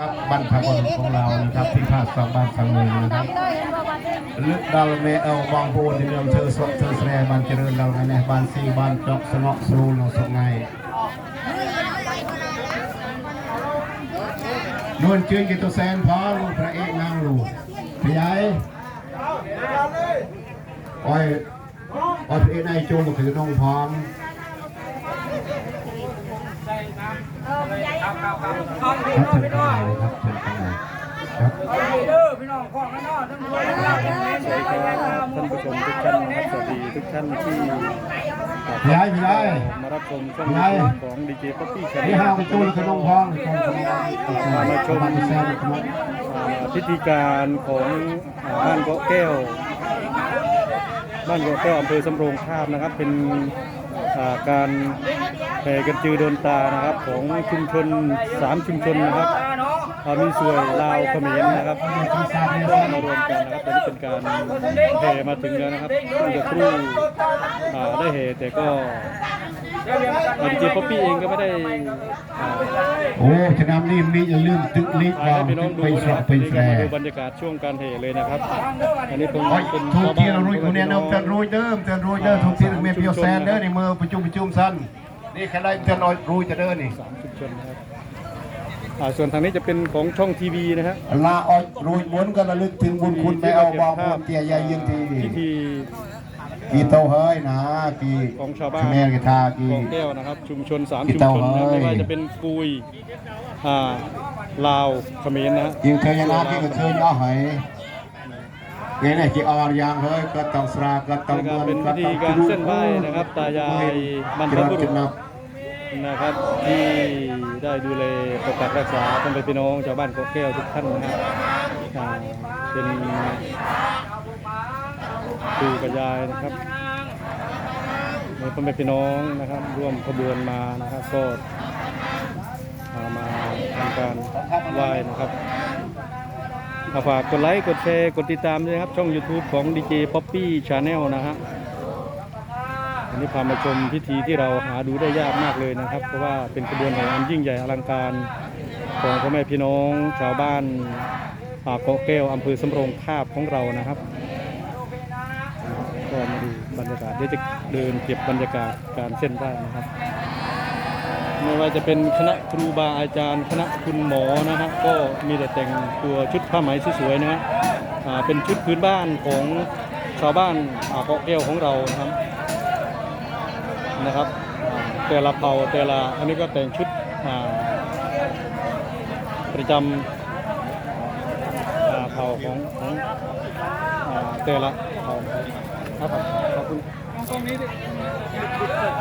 ครับบรรพบุรุของเรานะครับที่ภาคสองบ้านสองเมืองนะครับลึกดัลเมลบองพูนที่เราเชื่อสดเชื่อแสดบ้านเจริญเราในบ้านซีบ้านจอกสนอสรูนสงไงนวลจืนกิตแสนพอลูกพระเอกนางลูกพี่ใหญ่อ้อยอ้อยพี่เนายจูงมาถือน้องพร้อม ครับเชิญข้างในครับเด้อพี่น้องของนั่นเนาะทั้งรวยทั้งลาภทั้งเงินท่านผู้ชมทุกท่านนะครับสวัสดีทุกท่านที่พี่ไอ้พี่ไอ้มารับชมช่องพี่ไอ้ยูทูบของดีเจป๊อปปี้แชนนี่แนห้าลวไปจูนขนมพองขนมขนมาชมบ้านแซมขนมพิธีการของอ่าบ้านเกาะแก้ว บ้านเกาะแก้วอำเภอสำโรงทาบนะครับ เป็นอ่าการ แห่กันจือเดินตานะครับ ของชุมชนสามชุมชนนะครับอ่ามีส่วนลาวเขมรนะครับก็มารวมกันนะครับตอนนี้เป็นการแห่มาถึงแล้วนะครับเมื่อสักครู่อ่าได้แห่แต่ก็ดีเจป๊อปปี้เองก็ไม่ได้อ่าโอ้จะนำนี่นี่อย่าลืมตึกลิบถ่ายเราให้พี่น้องดูไปสนะระครับไปนี่แสก็มาดูบรรยากาศช่วงการเทเลยนะครับอันนี้เป็นโอ้ยเป็นทุกชาวที่บ้านเรารุยคนนี้เราเตือนรุยเดิมเตือนรุยเดิมทุกที่เราเมียพิโอแซนเด้อในมือประชุมประชุมสั้น นี่แค่ได้เตือนรุยจะเด้อนี่สามชุมชนนะครับอ่าส่วนทางนี้จะเป็นของช่องทีวีนะฮะลาออยรุยม้วนก็ระลึกถึงบุญคุณไปเอาบองบุญเตียใหญ่ยังทีพิธีกี่โตเฮ้ยนะกี่ของชาวบ้านแม่กีทากี่กองแก้วนะครับ ชุมชนสามพี่ชุมเต้าชนนะเอ้ยไม่ว่าจะเป็นกุยอ่าลาวเขมรนะฮะยิงเคยนาที่ก็เคยย่อหอย ไงเนี่ยกี่ออนยางเฮ้ยก็ต้องสราก็ต้องแล้วก็เป็นพิธีการเส้นไหว้นะครับตายายบรรพบุรุษนับนะครับที่ได้ดูแลปกปักรักษาท่านเป็นพี่น้องชาวบ้านเกาะแก้วทุกท่านนะครับอ่าเป็นปู่กับยายนะครับในพ่อแม่พี่น้องนะครับ ร่วมขบวนมานะครับก็อ่ามาทำการไหว้นะครับอ่า ฝากกดไลค์ กดแชร์ กดติดตามด้วยครับ ช่อง YouTube ของ DJ Poppy Channel นะฮะวันนี้พามาชมพิธีที่เราหาดูได้ยากมากเลยนะครับ เพราะว่าเป็นขบวนแห่อันยิ่งใหญ่อลังการของพ่อแม่พี่น้องชาวบ้านป่าเกาะแก้วอำเภอสำโรงทาบของเรานะครับก็มาดูบรรยากาศเดี๋ยวจะเดินเก็บบรรยากาศการเส้นได้นะครับ ไม่ว่าจะเป็นคณะครูบาอาจารย์ คณะคุณหมอนะฮะก็มีแต่แต่งตัวชุดผ้าไหมสวยๆนะฮะเป็นชุดพื้นบ้านของชาวบ้านเกาะแก้วของเรานะครับนะครับ แต่ละเผ่าแต่ละอันนี้ก็แต่งชุดประจำอ่าเผ่าของของแต่ละเผ่าครับขอบคุณ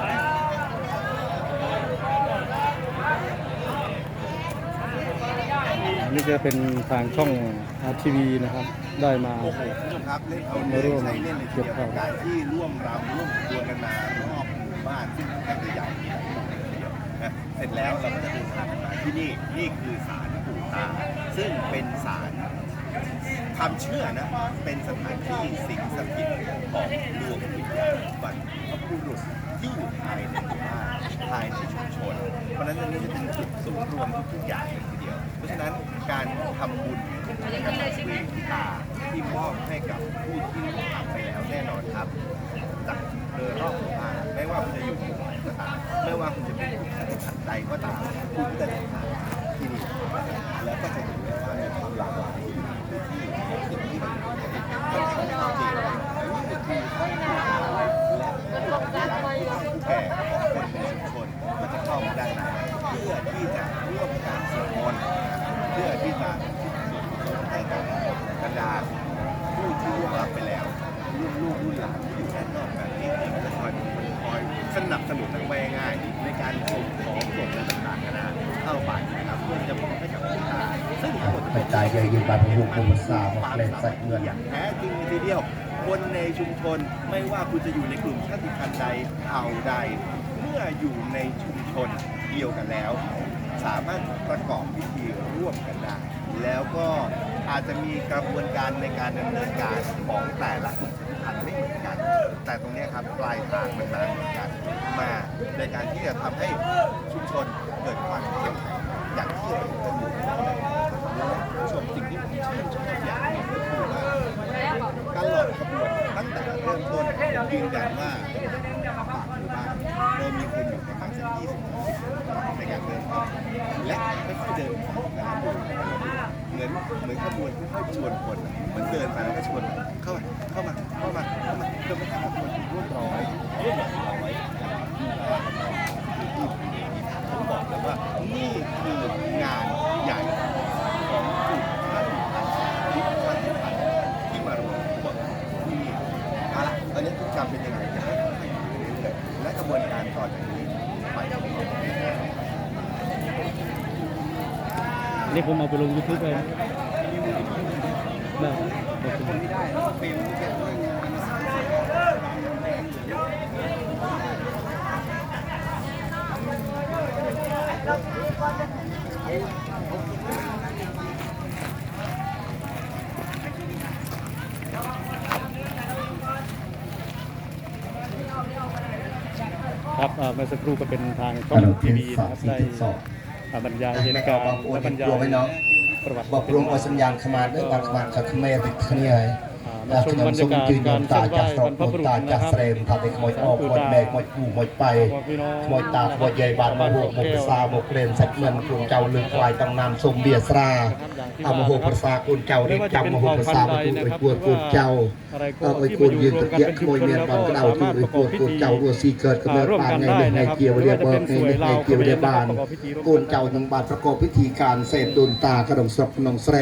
อัน นี้จะเป็นทางช่องทีวีนะครับ ได้มาโอ้โหคุณผู้ชมครับเล่นเอามาเล่ร่วมนใช้เล่นเก็เกี่ยวข้ากับการที่ร่วมรำร่วมขบวนกันมารอบหมู่บ้านซึ่งแทบจะใหญ่ทีเดียวนะเสร็จแล้วเราก็จะเดินทางมาที่นี่นี่คือศาลปู่ตา ซึ่งเป็นศาลความเชื่อนะเป็นสถานที่สิ่งศักดิ์สิทธิ์ของดวงวิญญาณบรรพบุรุษที่อยู่ภายในหมู่บ้านภายในชุมชน เพราะฉะนั้นอันนี้จะเป็นจุดศูนย์รวมทุกอย่างเลยทีเดียว เพราะฉะนั้น การทำบุญกับเวทีตาที่มอบให้กับผู้ที่ล่วงลับไปแล้วแน่นอนครับจากเดยรอบหมู่บ้านไม่ว่าคุณจะอยู่ที่ไหนก็ตามไม่ว่าคุณจะเป็นกลุ่มชานใดก็ตามคุณก็จะเดินทางที่นี่แล้วก็จะเห็นได้ว่ามีความหลากหลายอยู่ในพื้นที่สิ่งที่มันเป็นค่อนข้างชัดเจนนี่ก็คือทั้งผู้ชายและผู้ใหญ่ผู้แก่คนในชุมชนก็จะเข้ามาด้านในเพื่อที่จะร่วมการสวดมนต์เพื่อที่จะส่วนกุศลให้กับบรรดาผู้ที่ล่วงลับไปแล้ว รุ่นลูกรุ่นหลานที่อยู่ด้านนอกแบบนี้เองจะคอยเป็นคนคอยสนับสนุนทั้งแวง่ายในการส่งของส่งอะไรต่างๆกันานะเข้าไปนะครับเพื่อจะมอบให้กับผู้ตายซึ่งทั้งหม ดปัจจัยใหยิ่บรรพบุรุษกุมสาวมาเล่นใส่เงินอย่างแท้จริงทีเดียว คนในชุมชนไม่ว่าคุณจะอยู่ในกลุ่มชาติพันธุ์ใดเผ่าใด เมื่ออยู่ในชุมชนเดียวกันแล้ว สามารถประกอบพิธีร่วมกันได้ แล้วก็อาจจะมีกระบวนการในการดำเนินการของแต่ละกลุ่มชาติพันธุ์ไม่เหมือนกัน แต่ตรงนี้ครับปลายทางมันมาเหมือนกันมาในการที่จะทำให้ชุมชนเกิดความเข้มแข็งอย่างที่เราเชมสิ่งที่ผมชื่นชอบอย่างหนึ่ก็คืการหลอดขบวนตั้งแต่เริ่มต้นยืนยันว่าปากอยู่บ้านโดยมีคุณอยู่ประมาณสักยี่สิบสิในการเดินทางและไม่ค่อยเดินของแต่ละคนเหมือนเหมือนขบวนค่อยๆชวนคนมันเดินไปแล้วก็ชวนเข้ามาเข้ามา รรมเป็นยังไงจะให้ค่อยๆดูเรื่อยๆและกระบวนการต่อจากนี้ไปนี่ผมเอาไปลงยูทูบเลยนะได้ขอบคุณครับอ่า ครับเมื่อสักครู่ก็เป็นทางช่องทีวีนะครับได้บรรยายเหตุการณ์และบรรยายประวัติบอกรวมอสัญญาณขมาด้วยบางขมาดกับขมรติคเนีย และชมบรรยากาศการตาจัดสอบคนตาจัดเสรมทำให้ขโมดออกคดแมกหมดกูหมดไปขโมดตาขโมดใหญ่บานมาหกหมกระสาหมกเรนสักเงินกลุ่มเจ้าลืกควายตั้งนามสมเบียสราเอามาหกประสาคุนเจ้าเรียกจำมาหกประสาประตูไปกวดกุนเจ้าเอาไกวนยืนตะเกียบขโมยเมียนบาลกระดาวตูไปกวดกุนเจ้ารัวซีเกิดกระเบิดปานในในเกียวเรียบเบิกในในเกียวเรียบานกุนเจ้าหนังบานประกอบพิธีการเสร็จดุนตากระดงศพนองเสร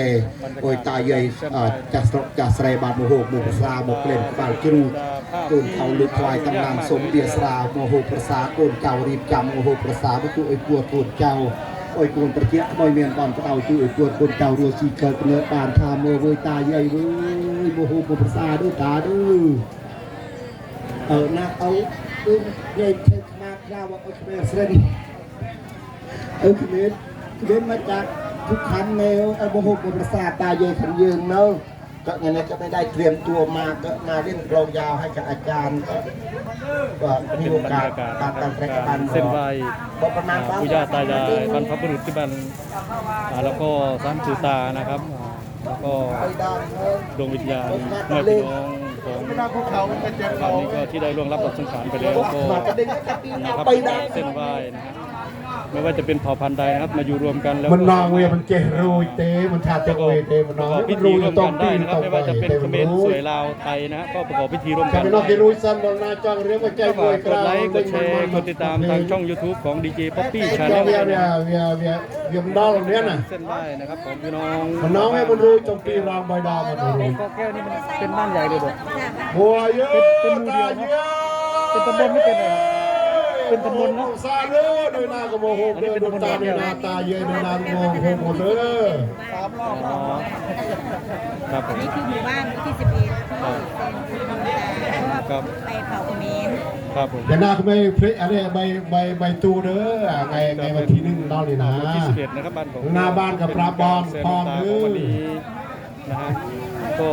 โอยตาใหญ่จัดสาบจัดเสรบานมหកភាសាមកក្លែមក្បាលជ្រូកគូនចៅលើកថ្វាយតំណាងសុំវាស្រាមកហូបភាសាគូនចៅរៀបចំមកហូបភាសាមកគួរឲ្យគួរគូនចៅអុយគូនប្រជាខ្មោយមានបានផ្ដៅជួយឲ្យគួរគូនចៅរស់ស៊ីកើតគ្នាបានថាមើលវើយតាយាយវើយមកហូបមកភាសាដូចតាដូចអើណាអោគឺយាយធ្វើខ្មាក្រៅមកអុយស្មែស្រិន អឺគ្មានគ្មានមកจากทุกคันแนวเอาบ่ហូបប្រសាតាយាយខាងយើងនៅ ก็เงินก็ไม่ได้เตรียมตัวมาก็มาเล่นกลองยาวให้กับอาจารย์ก็ก็มีโอกาสตามการประกัรเส้นไหวประมาณปู่ย่าตายายบรรพบุรุษที่บันแล้วก็สามสุตานะครับแล้วก็ดวงวิญญาณแม่พี่น้องของตอนนี้ก็ที่ได้ร่วงรับรับสังขารไปแล้วก็นะครับเส้นไหวนะครับ ไม่ว่าจะเป็นเผ่าพันธุ์ใดนะครับ มาอยู่รวมกันแล้วมันนองก็เวยมันเจรูยเตมันชาเตโอยเตมันนองพิมันธีรูยร่วมต้กัองนได้ตีนะครับต้องไม่ไปว่าจะเป็นเตเขมันมรรูสยวยลาวไทยนะฮะก็ประกอบพิธีร่วมจะกันไปนอกที่รูยซ้ำบนหน้าจ้องเรียกว่าใจก็รวฝายกกกดลางไลค์กดแชร์กดติดตามทางช่อง YouTube ของ DJ Poppy เวีย Channel เวียนะเวียครับเวียเวียเวียมันนองเนี้ยน่ะเส้นไหว้นะครับผมพี่น้องมันน้องให้มันรูยจงปีรองใบดาวมันรูยก็แก้วนี่มันเป็นบ้านใหญ่เลยเด้อบัวเยอะเป็นหมู่เดียวเนอะเป็นตำบลไม่เป็นเลย เป็นตำบลเนอะซาเลือดด้วยหน้ากระโมโหเดินดูตาด้วยหน้าตาเย็นด้วยหน้ากระโมโหหมดเลยอ๋อครับผมนี่คือหมู่บ้านหมู่ที่11ที่เป็นครับไปเผาเขมรครับผมอย่าหน้าก็ไม่พริอะไรใบใบใบตูเด้อไงไงวันที่หนึ่งนอนนี่นะวันที่11นะครับบ้านผมหน้าบ้านกับปราบอลเส้นพร้อมตาเด้ของอวันนี้นะฮะก็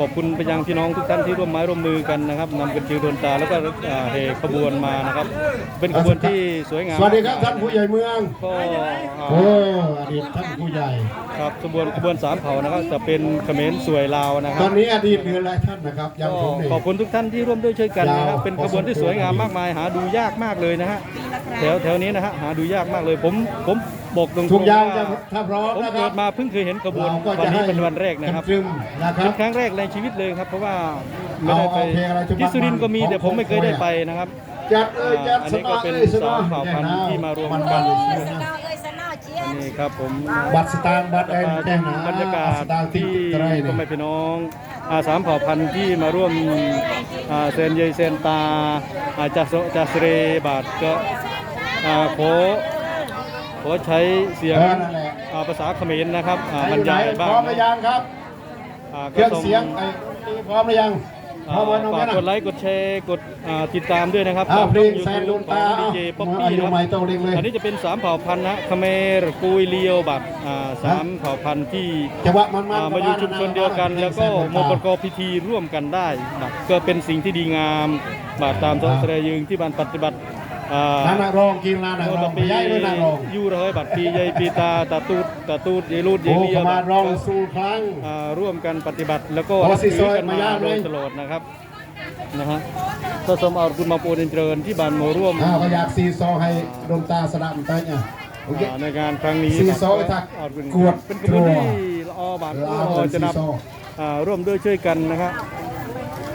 ขอบคุณไปยังพี่น้องทุกท่านที่ร่วมไม้ร่วมมือกันนะครับนำกันจิวโดนตาแล้วก็อ่าเฮขบวนมานะครับ เป็นขบวนที่สวยงามสวัสดีครับท่านผู้ใหญ่เมืองก็อ่าโอ้อดีตท่านผู้ใหญ่ครับขบวนขบวนสามเผ่านะครับจะเป็นเขมรสวยลาวนะคตรัอบนนี้อดีตเหลือหลายท่านนะครับยังก็ผมเองขอบคุณทุกท่านที่ร่วมด้วยช่วยกันนะครับยาวเป็นขบวนที่สวยงามมากมายหาดูยากมากเลยนะฮะปีละครั้งแถวแถวนี้นะฮะหาดูยากมากเลยผมผม บอกตรงๆทุกอย่างจะว่าถ้าพร้อมผมนะคเกิรับ ดมาเพิ่งเคยเห็นขบวนเราก็วันจะนี้ให้เป็นวันแรกนะครับตรึมนะครัเป็บนครั้งแรกในชีวิตเลยครับ เพราะว่าไม่ได้ไปเอาเอาเพลงอะไรที่ที่สุรินทร์ก็มีของแต่ผมไม่เคยได้ของไปนะครับ จัดเอ้ยจัดอันสนี้ก็นอเป็นเอ้ยสนอสามเผ่าพันธุ์ที่มารวมมันกัมันนเอ้ยสนอเอ้ยสนอเชียนนี่ครับผมบัตรสตางค์บัตรเอ็นแจ้งนะบรรยากาศสตางค์ที่ที่ไตรพ่อแม่นี่พี่น้องอาสามเผ่าพันธุ์ที่มาร่วมอ่าเซนเยยเซนตาอาจัสจัสเรบาทก็อ่าขอ ขอใช้เสียงเออนั่นแหละอ่าภาษาเขมรนะครับอ่าไหนบรรยายอยู่ไหนบ้างพร้อมหรือยังครับอ่าเคก็รื่องส่งเสียงไอ้นี่พร้อมหรือยังพอ่าร้อมไว้น้องฝาแม่กนะกดไลค์กดแชร์กดอ่าติดตามด้วยนะครับอ้าวเพลงยูแซนทูลูบนขอตางดีเจป๊อปอาปี้ยุนะใหม่ครับ ต้องเร่งเลยอันนี้จะเป็นสามเผ่าพันธุ์นะเขมรกุยเลียวบัตอ่าสามเผ่าพันธุ์ที่จังหวะมันๆอ่ามาอยู่ชุมชนเดียวกัน แล้วก็มาประกอบพิธีร่วมกันได้ครับก็เป็นสิ่งที่ดีงามบาตามท้องทะเลยึงที่บ้านปฏิบัติ อ่านานาโรงกินนานาโนโรตงไปปีย้ายด้วยนาโรงยู่เลยบัตรปียายปีตาตาตูดตาตูดยายรูดยายโอ้เลีขยวมาร้องสู้ครั้งอ่าร่วมกันปฏิบัติแล้วก็โอ้รับสิถืซออยกันมามาย่างโดเลยยตลอดนะครับนะฮะก็สมเอาคุณมาปูนเจริญที่บ้านโมร่วมอ้าวก็อยากซีซอให้ดวงตาสระมันเต้นอะโอเคอ่าในงานครั้งนี้ซีครับซอทักเอาเป็นกวดเป็นกระบวนที่ละออบาทลาละอวจะซีนับซออ่าร่วมด้วยช่วยกันนะครับ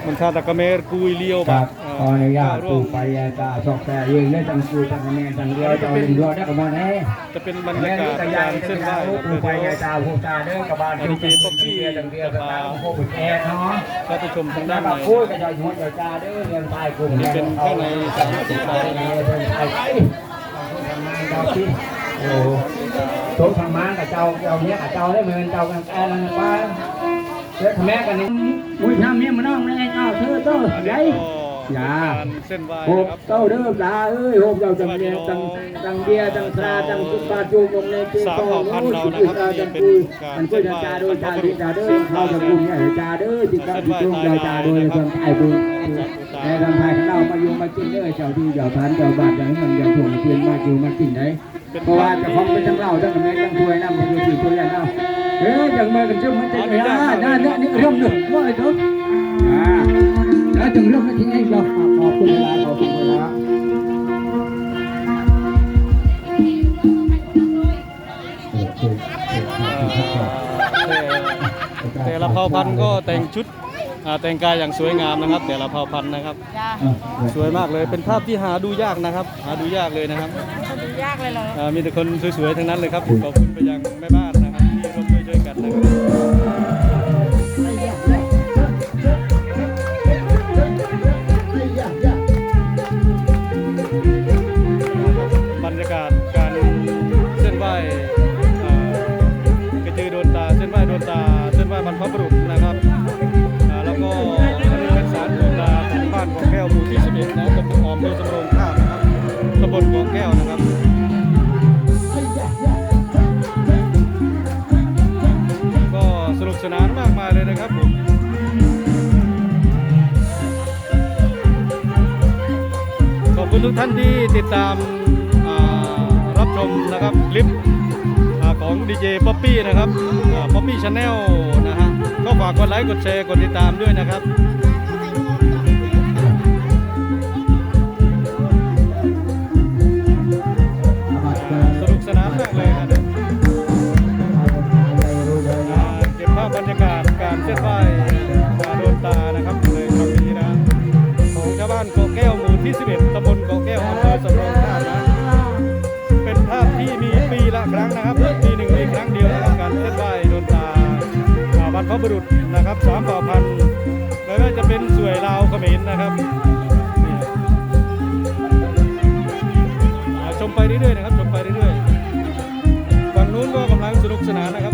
มันชาตะกะเมรกุยเลียวครับา ขออนุญาตปูวมไปตาชอกแต่ยืนได้ตั้งกูตั้งแนนตั้งเดียวจะเอาหนึ่งร้อยได้กับมันแน่จะเป็นบรรยากาศยาการเส้นไหวว้ปูไปยาตาหูตาเด้อกับบ้านที่เป็นตั้งเดียวตั้งเดียวกับตาโควิดแอร์เนาะก็ไปชมทางด้านในพูดกับเจ้าหัวเจ้าตาเด้อเงินตายกลุ่มเอาสังเกตไปเดินไปไปทำงานเจ้าที่โอ้โถทำงม้ากับเจ้าเจ้าเนี้ยกับเจ้าได้เหมือนเจ้ากันแก่แล้วไปเดี๋ยวทำแม่กันนี่อุ้ยทำเนี้ยมาน้องเลยเจ้าเธอเต้ออันให ย่าการเส้นไหว้โหนะครับเต้าเด้อตาเอ้ยโหเจ้าจังเดียจังจังเบียจังตราจังจุบาจูงงในเจ้าโตโน้ตจุดาจังคุยมันก็จะจาโดยจาดีจาเด้อเขาจะกุมเนี่ยจาเด้อจิตตาจิตตรงใจจาโดยคนไทยบุญในทางไทยเรามาอยู่มากินเด้อเจ้าที่เจ้าทานเจ้าบาทอย่างมันอย่างถูกเพียนมาอยู่มากินได้เพราะว่าจะของเป็นทั้งเราทั้งแม่ทั้งถ้วยน้ำมันอยู่ที่ถ้วยแล้วเนาะเอ้ยอย่างเมื่อกันชื่อมันจะเนี่ยนั่นนี่เรื่องหนึ่งว่าอะไรทุกอ่า แล้วถึงเรื่องนั้นที่ไอ้เราขอบคุณเวลาขอบคุณเวลาแต่แต่ละเผ่าพันธุ์ก็แต่งชุดแต่งกายอย่างสวยงามนะครับ แต่ละเผ่าพันธุ์นะครับ สวยมากเลยเป็นภาพที่หาดูยากนะครับ หาดูยากเลยนะครับดูยากเลยเหรอมีแต่คนสวยๆทั้งนั้นเลยครับขอบคุณไปยังแม่บ้าน ทุกท่านที่ติดตามารับชมนะครับคลิปอของดีเจป๊อปปี้นะครับป๊อปปี้ชาแนลนะฮะก็ฝากกดไลค์กดแชร์กดติดตามด้วยนะครับ พบุรุษนะครับสามเผ่าพันธุ์ไม่ว่าจะเป็นสวยลาวเขมรนะครับนี่อ่าชมไปเรื่อยๆนะครับชมไปเรื่อยๆฝั่งนู้นก็กำลังสนุกสนานนะครับ